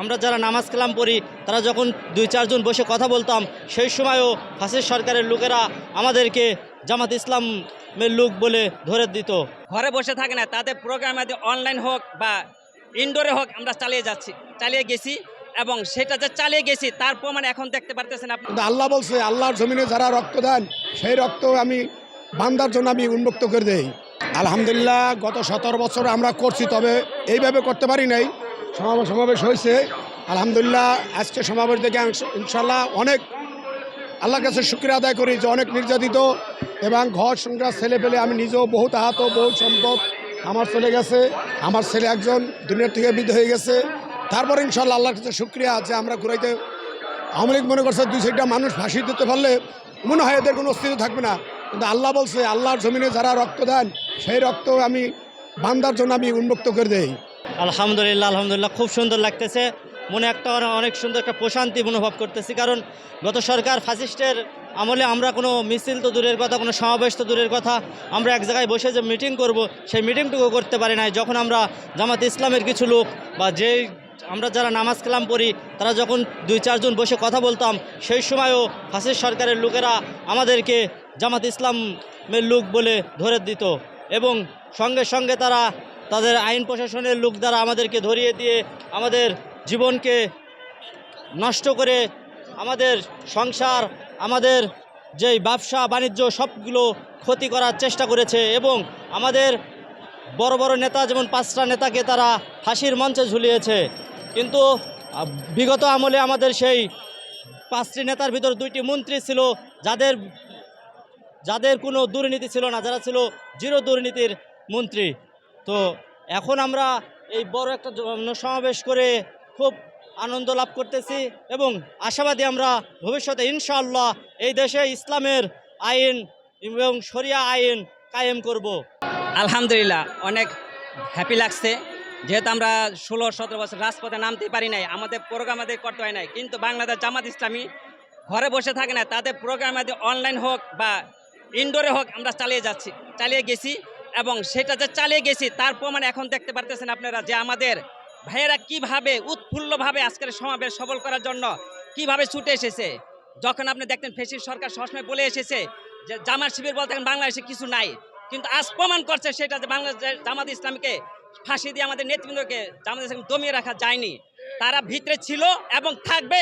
আমরা যারা নামাজ কালাম পড়ি তারা যখন দুই চারজন বসে কথা বলতাম সেই সময়ও ফাঁসির সরকারের লোকেরা আমাদেরকে জামাত ইসলামের লোক বলে ধরে দিত। ঘরে বসে থাকে না তাদের প্রোগ্রাম আদি অনলাইন হোক বা ইনডোরে হোক আমরা চালিয়ে যাচ্ছি চালিয়ে গেছি এবং সেটা যে চালিয়ে গেছি তার প্রমাণ এখন দেখতে পারতেছেন আপনি। কিন্তু আল্লাহ বলছে আল্লাহর জমিনে যারা রক্ত দেন সেই রক্ত আমি বান্দার জন্য আমি উন্মুক্ত করে দেই। আলহামদুলিল্লাহ গত সতেরো বছর আমরা করছি তবে এইভাবে করতে পারি নাই। সমাবেশ হয়েছে। আলহামদুলিল্লাহ, আজকে সমাবেশ ইনশ- ইনশাল্লাহ অনেক আল্লাহর কাছে শুক্রিয়া আদায় করি যে অনেক নির্যাতিত এবং ঘর সংসার ছেলে পেলে আমি নিজেও বহুত আহত বহু সম্পদ আমার চলে গেছে। আমার ছেলে একজন দুনিয়ার থেকে বিদ হয়ে গেছে। তারপরে ইনশাল্লাহ আল্লাহর কাছে শুক্রিয়া আছে আমরা ঘুরাইতে আওয়ামী লীগ মনে করছে দুই চারটা মানুষ ফাঁসি দিতে পারলে মনে হয় এদের কোনো অস্তিত্ব থাকবে না। কিন্তু আল্লাহ বলছে, আল্লাহর জমিনে যারা রক্ত দেন, সেই রক্ত আমি বান্দার জন্য আমি উন্মুক্ত করে দেই। আলহামদুলিল্লাহ আলহামদুলিল্লাহ, খুব সুন্দর লাগতেছে। মনে একটা অনে- অনেক সুন্দর একটা প্রশান্তি অনুভব করতেছি, কারণ গত সরকার ফাসিস্টের আমলে আমরা কোনো মিছিল তো দূরের কথা, কোনো সমাবেশ তো দূরের কথা, আমরা এক জায়গায় বসে যে মিটিং করব, সেই মিটিংটুকু করতে পারি নাই। যখন আমরা জামাত ইসলামের কিছু লোক বা যেই আমরা যারা নামাজ কালাম পড়ি, তারা যখন দুই চারজন বসে কথা বলতাম, সেই সময়ও ফাসিস্ট সরকারের লোকেরা আমাদেরকে জামাত ইসলামের লোক বলে ধরে দিত। এবং সঙ্গে সঙ্গে তারা তাদের আইন প্রশাসনের লোক দ্বারা আমাদেরকে ধরিয়ে দিয়ে আমাদের জীবনকে নষ্ট করে আমাদের সংসার, আমাদের যেই ব্যবসা, বাণিজ্য সবগুলো ক্ষতি করার চেষ্টা করেছে এবং আমাদের বড় বড় নেতা যেমন পাঁচটা নেতাকে তারা ফাঁসির মঞ্চে ঝুলিয়েছে। কিন্তু বিগত আমলে আমাদের সেই পাঁচটি নেতার ভিতর দুইটি মন্ত্রী ছিল যাদের যাদের কোনো দুর্নীতি ছিল না, যারা ছিল জিরো দুর্নীতির মন্ত্রী। তো এখন আমরা এই বড় একটা সমাবেশ করে খুব আনন্দ লাভ করতেছি এবং আশাবাদী আমরা ভবিষ্যতে ইনশাআল্লাহ এই দেশে ইসলামের আইন এবং শরিয়া আইন কায়েম করব। আলহামদুলিল্লাহ, অনেক হ্যাপি লাগছে। যেহেতু আমরা ষোলো, সতেরো বছর রাজপথে নামতে পারি নাই, আমাদের প্রোগ্রাম আমাদের করতে হয় নাই, কিন্তু বাংলাদেশ জামাত ইসলামী ঘরে বসে থাকে না, তাদের প্রোগ্রাম আমাদের অনলাইন হোক বা ইনডোরে হোক আমরা চালিয়ে যাচ্ছি, চালিয়ে গেছি। এবং সেটা যে চালিয়ে গেছি, তার প্রমাণ এখন দেখতে পারতেছেন আপনারা যে আমাদের ভাইয়েরা কীভাবে উৎফুল্লভাবে আজকের সমাবেশ সফল করার জন্য কীভাবে ছুটে এসেছে। যখন আপনি দেখতেন ফেসির সরকার সবসময় বলে এসেছে যে জামাত শিবির বলতে বাংলাদেশে কিছু নাই। কিন্তু আজ প্রমাণ করছে সেটা যে বাংলাদেশ জামাত ইসলামকে ফাঁসি দিয়ে আমাদের নেতৃবৃন্দকে জামাত ইসলাম দমিয়ে রাখা যায়নি। তারা ভিতরে ছিল এবং থাকবে।